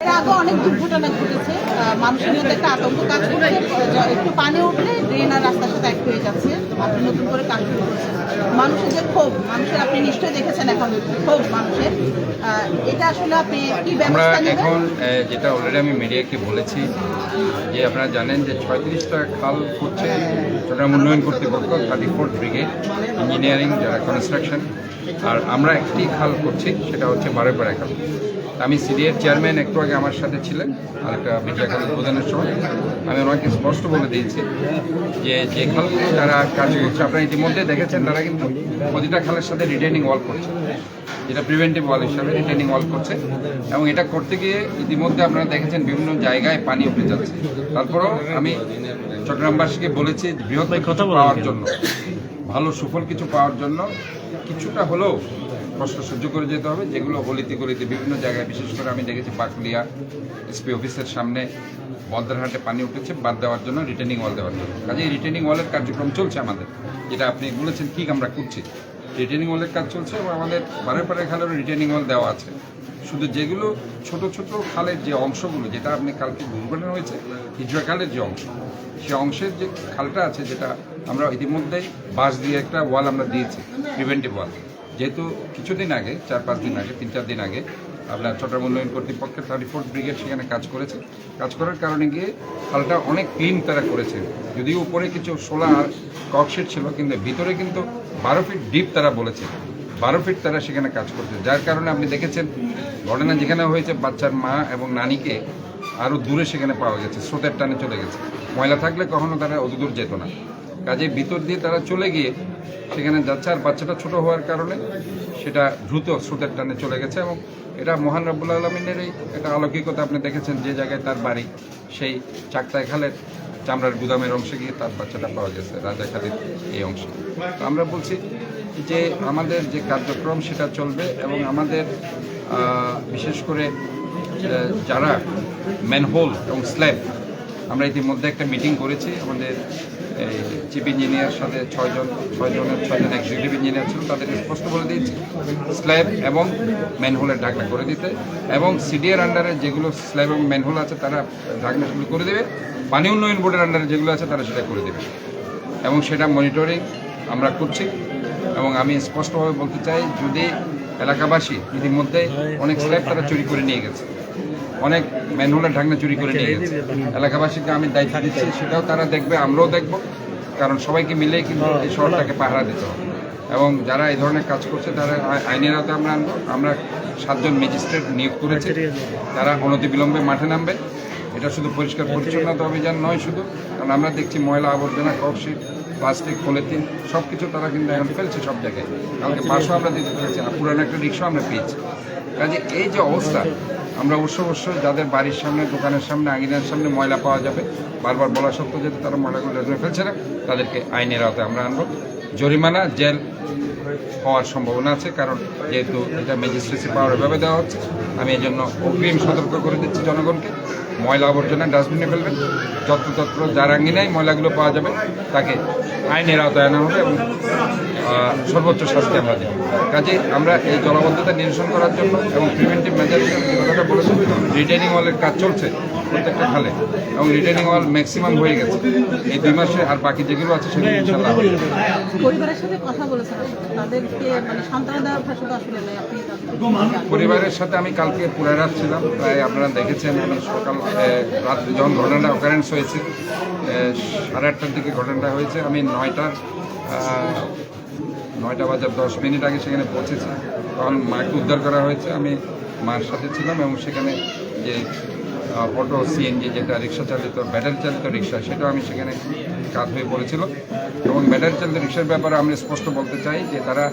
এর আগে অনেক দুর্ঘটনা ঘটেছে। মানুষের মধ্যে একটা আতঙ্ক কাজ করছে। একটু পানি উঠলে ড্রেন আর রাস্তার সাথে এক হয়ে যাচ্ছে। আপনি নতুন করে কাজ শুরু করেছেন। মানুষের যে ক্ষোভ মানুষের আপনি নিশ্চয়ই দেখেছেন এখন ক্ষোভ মানুষের। এটা আসলে আপনি কি আমরা ব্যবস্থা নেবেন? এখন যেটা অলরেডি আমি মিডিয়াকে বলেছি যে আপনারা জানেন যে ছয়ত্রিশটা খাল করছে চট্টগ্রাম উন্নয়ন কর্তৃপক্ষ থার্টি ফোর্থ ব্রিগেড ইঞ্জিনিয়ারিং যারা কনস্ট্রাকশন আর আমরা একটি খাল করছি সেটা হচ্ছে বারোপাড়া খাল আমি সিডিএর চেয়ারম্যান একটু আগে আমার সাথে ছিলেন আর একটা মিডিয়া খাল উদ্বোধনের সময় আমি ওনাকে স্পষ্ট বলে দিয়েছি যে যে খালগুলো যারা কাজ করছে আপনারা ইতিমধ্যে দেখেছেন তারা কিন্তু প্রতিটা খালের সাথে রিটেনিং ওয়াল করছে। যেটা প্রিভেন্টিভ ওয়াল হিসাবে রিটেনিং ওয়াল করছে। এবং এটা করতে গিয়ে ইতিমধ্যে আপনারা দেখেছেন বিভিন্ন জায়গায় পানি উঠে যাচ্ছে। তারপরেও আমি চট্টগ্রামবাসীকে বলেছি বৃহৎ পাওয়ার জন্য ভালো সুফল কিছু পাওয়ার জন্য কিছুটা হলেও কষ্ট সহ্য করে যেতে হবে, যেগুলো গলিতে গলিতে বিভিন্ন জায়গায়, বিশেষ করে আমি দেখেছি পাকুলিয়া এসপি অফিসের সামনে বদ্রারহাটে পানি উঠেছে, বাদ দেওয়ার জন্য রিটার্নিং ওয়াল দেওয়ার জন্য। কাজে রিটার্নিং ওয়ালের কার্যক্রম চলছে আমাদের। যেটা আপনি বলেছেন, ঠিক আমরা করছি। রিটার্নিং ওয়ালের কাজ চলছে এবং আমাদের বারে পারে খালেরও রিটার্নিং ওয়াল দেওয়া আছে। শুধু যেগুলো ছোট ছোট খালের যে অংশগুলো, যেটা আপনি কালকে দুর্ঘটনা হয়েছে, হিজড়া খালের যে অংশ, সে অংশের যে খালটা আছে, যেটা আমরা ইতিমধ্যেই বাঁশ দিয়ে একটা ওয়াল আমরা দিয়েছি প্রিভেন্টিভ ওয়াল যেহেতু কিছুদিন আগে, চার, পাঁচ দিন আগে, তিন, চার দিন আগে আপনার চট্টগ্রাম উন্নয়ন কর্তৃপক্ষের থার্টি ফোর্থ ব্রিগেড সেখানে কাজ করেছে। কাজ করার কারণে গিয়ে খালটা অনেক ক্লিন তারা করেছে। যদিও উপরে কিছু সোলা আর ককশিট ছিল, কিন্তু ভিতরে কিন্তু বারো ফিট ডিপ তারা বলেছে। বারো ফিট তারা সেখানে কাজ করছে। যার কারণে আপনি দেখেছেন, ঘটনা যেখানে হয়েছে, বাচ্চার মা এবং নানিকে আরও দূরে সেখানে পাওয়া গেছে, স্রোতের টানে চলে গেছে। ময়লা থাকলে কখনো তারা অত দূর যেত না। কাজে ভিতর দিয়ে তারা চলে গিয়ে সেখানে যাচ্ছে আর বাচ্চাটা ছোট হওয়ার কারণে সেটা দ্রুত স্রোতের টানে চলে গেছে এবং এটা মহান রব্বুল এই একটা অলৌকিকতা আপনি দেখেছেন যে জায়গায় তার বাড়ি, সেই চাকতায় খালের চামড়ার গুদামের অংশে গিয়ে তার বাচ্চাটা পাওয়া গেছে রাজাখালীর এই অংশে। তো আমরা বলছি যে আমাদের যে কার্যক্রম সেটা চলবে এবং আমাদের বিশেষ করে যারা ম্যানহোল এবং স্ল্যাব, আমরা ইতিমধ্যে একটা মিটিং করেছি। আমাদের চিফ ইঞ্জিনিয়ার সাথে ছয়জন, ছয়জনের ছয়জন এক্সিকিউটিভ ইঞ্জিনিয়ার ছিল, তাদেরকে স্পষ্ট বলে দিয়েছি, স্ল্যাব এবং ম্যানহোলের ঢাকনা করে দিতে। এবং সিডিএর আন্ডারে যেগুলো স্ল্যাব এবং ম্যানহোল আছে, তারা ঢাকনাগুলো করে দেবে। পানি উন্নয়ন বোর্ডের আন্ডারে যেগুলো আছে, তারা সেটা করে দেবে। এবং সেটা মনিটরিং আমরা করছি। এবং আমি স্পষ্টভাবে বলতে চাই, যদি এলাকাবাসী ইতিমধ্যে অনেক স্ল্যাব তারা চুরি করে নিয়ে গেছে অনেক ম্যানহোলের ঢাকনা চুরি করে নিয়ে গেছে। এলাকাবাসীকে আমি দায়িত্ব দিচ্ছি, সেটাও তারা দেখবে, আমরাও দেখব, কারণ সবাইকে মিলেই কিন্তু এই শহরটাকে পাহারা দিতে হবে। এবং যারা এই ধরনের কাজ করছে, তারা আইনের আওতায় আমরা আনব। আমরা সাতজন ম্যাজিস্ট্রেট নিয়োগ করেছি। তারা অনতিবিলম্বে মাঠে নামবে, এটা শুধু পরিষ্কার পরিচ্ছন্নতা অভিযান নয় শুধু, কারণ আমরা দেখছি ময়লা আবর্জনা ককশিট প্লাস্টিক, পলিথিন সব কিছু তারা কিন্তু এখন ফেলছে সব জায়গায়। কালকে বাসও আমরা দিতে পেরেছি, আর পুরানো একটা রিক্সাও আমরা পেয়েছি। কাজে এই যে অবস্থা আমরা অবশ্য অবশ্যই যাদের বাড়ির সামনে, দোকানের সামনে, আঙিনার সামনে ময়লা পাওয়া যাবে, বারবার বলা সত্ত্বেও যাতে তারা ময়লাগুলো ধরে ফেলছে না, তাদেরকে আইনের আওতায় আমরা আনব। জরিমানা জেল হওয়ার সম্ভাবনা আছে, কারণ যেহেতু এটা ম্যাজিস্ট্রেসি পাওয়ার এভাবে দেওয়া হচ্ছে, আমি এই জন্য অগ্রিম সতর্ক করে দিচ্ছি জনগণকে। ময়লা আবর্জনা ডাস্টবিনে ফেলবেন। যত্রতত্র যার আঙ্গিনায় ময়লাগুলো পাওয়া যাবে তাকে আইনের আওতায় আনা হবে এবং সর্বোচ্চ শাস্তি আমরা দেব। কাজে আমরা এই জলাবদ্ধতা নিরসন করার জন্য এবং প্রিভেন্টিভ মেজার যে কথাটা বলেছি রিটেনিং ওয়ালের কাজ চলছে প্রত্যেকটা খালে এবং রিটেনিং ওয়াল ম্যাক্সিমাম হয়ে গেছে। এই দুই মাসে আর বাকি যেগুলো আছে সেগুলো ইনশাল্লাহ পরিবারের সাথে কথা বলেছেন তাদেরকে মানে সান্ত্বনা দেওয়ার ভাষা আসলে নেই আপনি তাদেরকে- পরিবারের সাথে আমি কালকে পুরে রাত ছিলাম প্রায় আপনারা দেখেছেন আমি সকাল যখন ঘটনাটা অকারেন্স হয়েছে সাড়ে আটটার দিকে ঘটনাটা হয়েছে, আমি নয়টার নয়টা বাজার দশ মিনিট আগে সেখানে পৌঁছেছি। তখন মাকে উদ্ধার করা হয়েছে, আমি মার সাথে ছিলাম এবং সেখানে যে অটো সিএনজি যেটা রিক্সা চালিত ব্যাটারি চালিত রিক্সা, সেটাও আমি সেখানে কাজ হয়ে পড়েছিল। এবং ব্যাটারি চালিত রিক্সার ব্যাপারে আমি স্পষ্ট বলতে চাই যে, তারা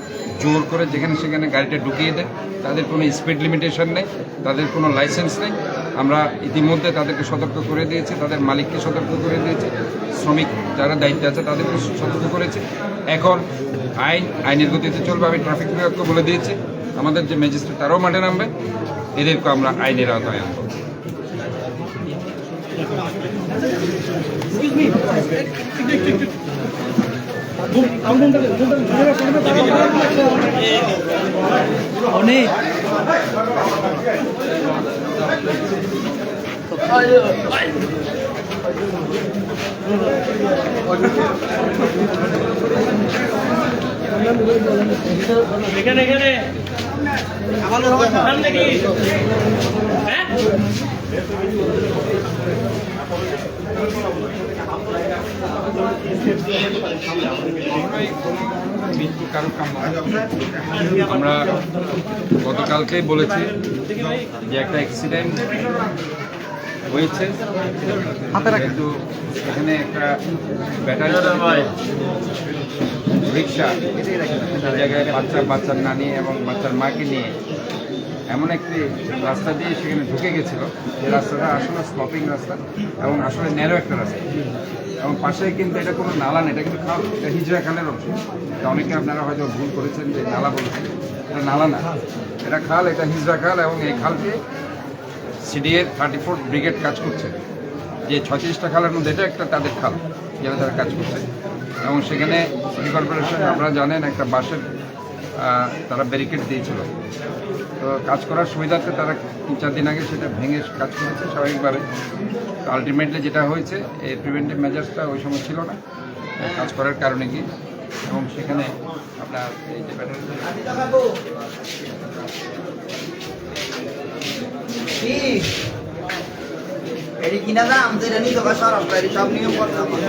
জোর করে যেখানে সেখানে গাড়িটা ঢুকিয়ে দেয়, তাদের কোনো স্পিড লিমিটেশন নেই, তাদের কোনো লাইসেন্স নেই আমরা ইতিমধ্যে তাদেরকে সতর্ক করে দিয়েছি, তাদের মালিককে সতর্ক করে দিয়েছি, শ্রমিক যারা দায়িত্বে আছে তাদেরকে সতর্ক করেছি। এখন আইন, আইনের গতিতে চলবে, আমি ট্রাফিক বিভাগকে বলে দিয়েছি। আমাদের যে ম্যাজিস্ট্রেট তারাও মাঠে নামবে, এদেরকে আমরা আইনের আওতায় আনব। অনেক। এখানে এখানে হ্যাঁ। আমরা গতকালকেই বলেছি যে একটা অ্যাক্সিডেন্ট হয়েছে। কিন্তু এখানে একটা ব্যাটারি রিক্সা জায়গায় বাচ্চা বাচ্চার নানি এবং বাচ্চার মাকে নিয়ে এমন একটি রাস্তা দিয়ে সেখানে ঢুকে গেছিল। যে রাস্তাটা আসলে স্লপিং রাস্তা এবং আসলে ন্যারো একটা রাস্তা। এবং পাশে কিন্তু এটা কোনো নালা না এটা কিন্তু খাল এটা হিজড়া খালের অংশ। এটা অনেকে আপনারা হয়তো ভুল করেছেন যে নালা বলেছেন। এটা নালা না। এটা খাল এটা হিজড়া খাল এবং এই খালকে সিডিএর থার্টি ফোর্থ ব্রিগেড কাজ করছে। যে ছত্রিশটা খালের মধ্যে এটা একটা তাদের খাল, যেটা তারা কাজ করছে। এবং সেখানে সিটি কর্পোরেশন আপনারা জানেন, একটা বাসের তারা ব্যারিকেড দিয়েছিল। তো কাজ করার সুবিধার্থে তারা তিন চার দিন আগে সেটা ভেঙে কাজ করেছে স্বাভাবিকভাবে। আলটিমেটলি যেটা হয়েছে, এই প্রিভেন্টিভ মেজার্সটা ওই সময় ছিল না। কাজ করার কারণে কি এবং সেখানে আপনার এই যে এটি কিনা দাম? যেটা নিতে পারে সরকারি সব নিয়ম করতাম kan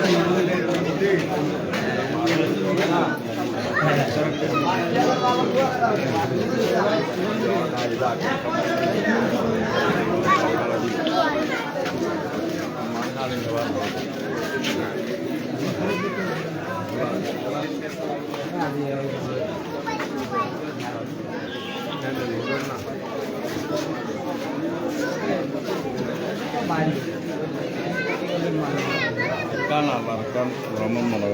alar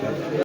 kan